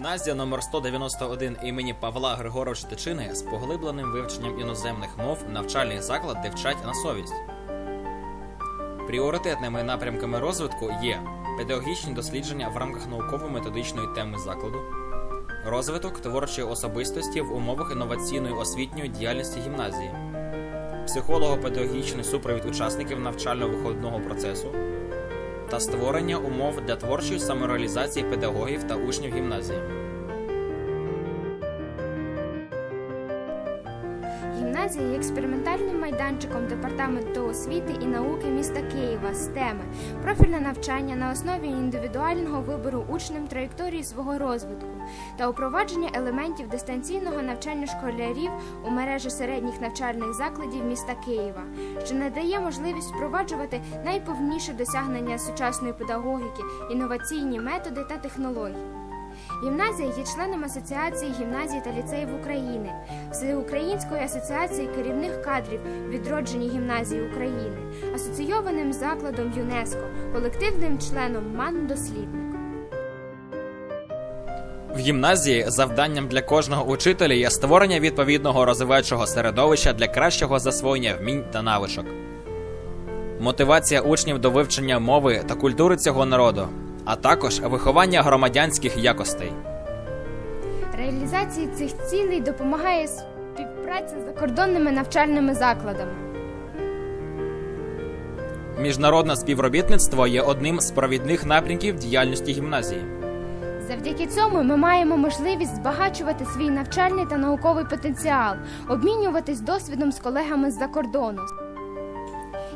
Гімназія номер 191 імені Павла Григоровича Тичини з поглибленим вивченням іноземних мов навчальний заклад, де вчать на совість. Пріоритетними напрямками розвитку є педагогічні дослідження в рамках науково-методичної теми закладу, розвиток творчої особистості в умовах інноваційної освітньої діяльності гімназії, психолого-педагогічний супровід учасників навчально-виходного процесу та створення умов для творчої самореалізації педагогів та учнів гімназії. Гімназія є експериментальним майданчиком департаменту освіти і науки міста Києва з теми профільне навчання на основі індивідуального вибору учнем траєкторії свого розвитку та упровадження елементів дистанційного навчання школярів у мережі середніх навчальних закладів міста Києва, що надає можливість впроваджувати найповніше досягнення сучасної педагогіки, інноваційні методи та технології. Гімназія є членом Асоціації гімназій та ліцеїв України, Всеукраїнської асоціації керівних кадрів відроджені гімназії України, асоційованим закладом ЮНЕСКО, колективним членом МАН Дослідник. В гімназії завданням для кожного учителя є створення відповідного розвиваючого середовища для кращого засвоєння вмінь та навичок. Мотивація учнів до вивчення мови та культури цього народу, а також виховання громадянських якостей. Реалізації цих цілей допомагає співпраця з закордонними навчальними закладами. Міжнародне співробітництво є одним з провідних напрямків діяльності гімназії. Завдяки цьому ми маємо можливість збагачувати свій навчальний та науковий потенціал, обмінюватись досвідом з колегами з-за кордону.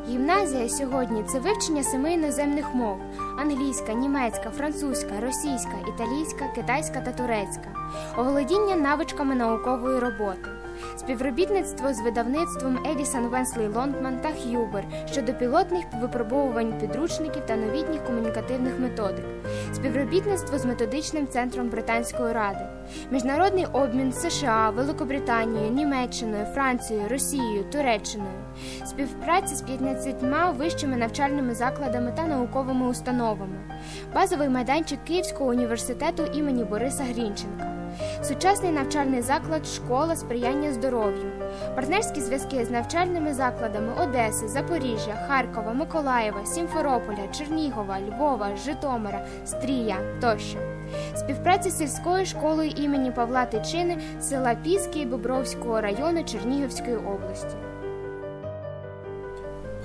Гімназія сьогодні це вивчення семи іноземних мов: англійська, німецька, французька, російська, італійська, китайська та турецька, оволодіння навичками наукової роботи, співробітництво з видавництвом Едісон Венслey Лондман та Х'юбер щодо пілотних випробовувань підручників та новітніх комунікативних методик, співробітництво з методичним центром Британської ради, міжнародний обмін США, Великобританією, Німеччиною, Францією, Росією, Туреччиною, співпраця з 15 вищими навчальними закладами та науковими установами, базовий майданчик Київського університету імені Бориса Грінченка. Сучасний навчальний заклад Школа сприяння здоров'ю, партнерські зв'язки з навчальними закладами Одеси, Запоріжжя, Харкова, Миколаєва, Сімферополя, Чернігова, Львова, Житомира, Стрія тощо. Співпраця з сільською школою імені Павла Тичини села Піски Бобровського району Чернігівської області.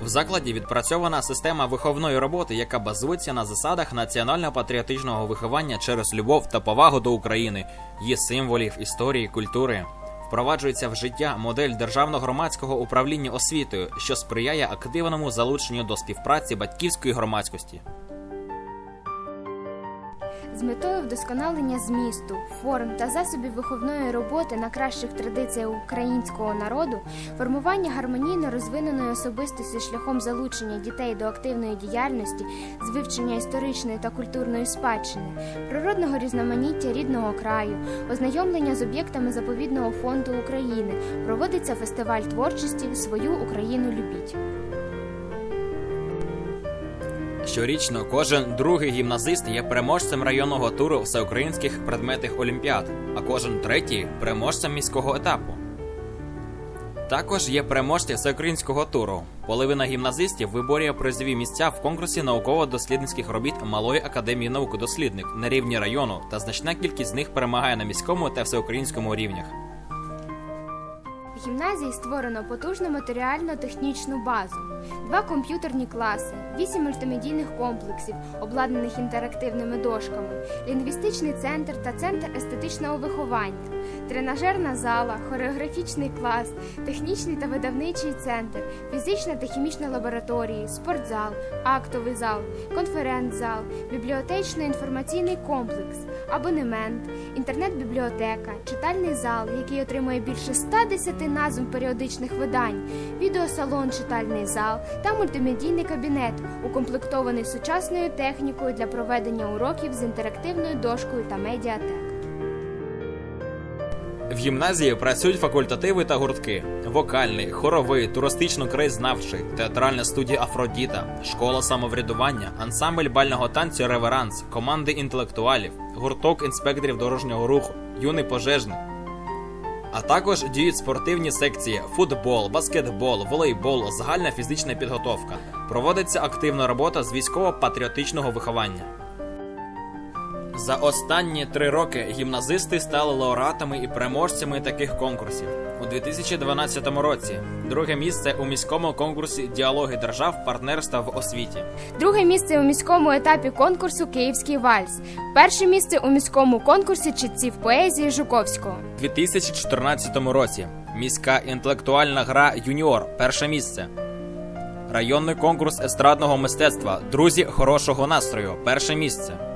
В закладі відпрацьована система виховної роботи, яка базується на засадах національно-патріотичного виховання через любов та повагу до України, її символів, історії, культури. Впроваджується в життя модель державно-громадського управління освітою, що сприяє активному залученню до співпраці батьківської громадськості. З метою вдосконалення змісту, форм та засобів виховної роботи на кращих традиціях українського народу, формування гармонійно розвиненої особистості шляхом залучення дітей до активної діяльності, з вивчення історичної та культурної спадщини, природного різноманіття рідного краю, ознайомлення з об'єктами заповідного фонду України, проводиться фестиваль творчості Свою Україну любіть. Щорічно кожен другий гімназист є переможцем районного туру всеукраїнських предметних олімпіад, а кожен третій переможцем міського етапу. Також є переможці всеукраїнського туру. Половина гімназистів виборює призові місця в конкурсі науково-дослідницьких робіт Малої академії наук дослідник на рівні району, та значна кількість з них перемагає на міському та всеукраїнському рівнях. Гімназії створено потужну матеріально-технічну базу, два комп'ютерні класи, вісім мультимедійних комплексів, обладнаних інтерактивними дошками, лінгвістичний центр та центр естетичного виховання, тренажерна зала, хореографічний клас, технічний та видавничий центр, фізична та хімічна лабораторії, спортзал, актовий зал, конференц-зал, бібліотечно-інформаційний комплекс, абонемент, інтернет-бібліотека, читальний зал, який отримує більше 110 назв періодичних видань, відеосалон, читальний зал та мультимедійний кабінет, укомплектований сучасною технікою для проведення уроків з інтерактивною дошкою та медіатек. В гімназії працюють факультативи та гуртки: вокальний, хоровий, туристично-краєзнавчий, театральна студія Афродіта, школа самоврядування, ансамбль бального танцю Реверанс, команди інтелектуалів, гурток інспекторів дорожнього руху, юний пожежний. А також діють спортивні секції: футбол, баскетбол, волейбол, загальна фізична підготовка. Проводиться активна робота з військово-патріотичного виховання. За останні три роки гімназисти стали лауреатами і переможцями таких конкурсів. У 2012 році друге місце у міському конкурсі Діалоги держав партнерства в освіті. Друге місце у міському етапі конкурсу Київський вальс. Перше місце у міському конкурсі читців поезії Жуковського. У 2014 році міська інтелектуальна гра Юніор перше місце. Районний конкурс естрадного мистецтва Друзі хорошого настрою перше місце.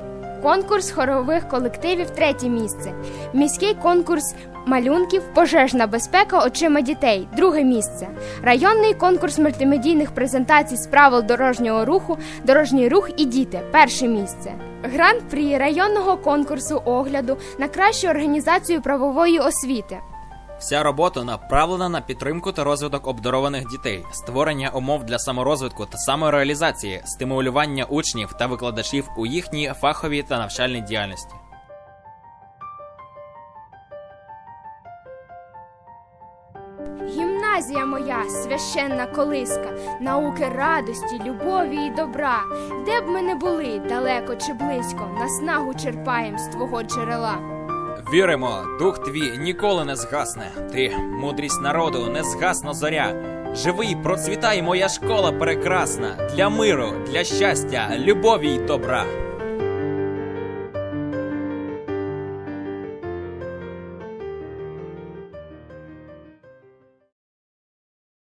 Конкурс хорових колективів третє місце. Міський конкурс малюнків Пожежна безпека очима дітей друге місце. Районний конкурс мультимедійних презентацій з правил дорожнього руху Дорожній рух і діти перше місце. Гран-прі районного конкурсу огляду на кращу організацію правової освіти. Вся робота направлена на підтримку та розвиток обдарованих дітей, створення умов для саморозвитку та самореалізації, стимулювання учнів та викладачів у їхній фаховій та навчальній діяльності. Гімназія моя, священна колиска, науки радості, любові і добра. Де б ми не були, далеко чи близько, наснагу черпаєм з твого джерела. Віримо, дух твій ніколи не згасне. Ти, мудрість народу, не згасна зоря. Живий, процвітай, моя школа прекрасна для миру, для щастя, любові й добра.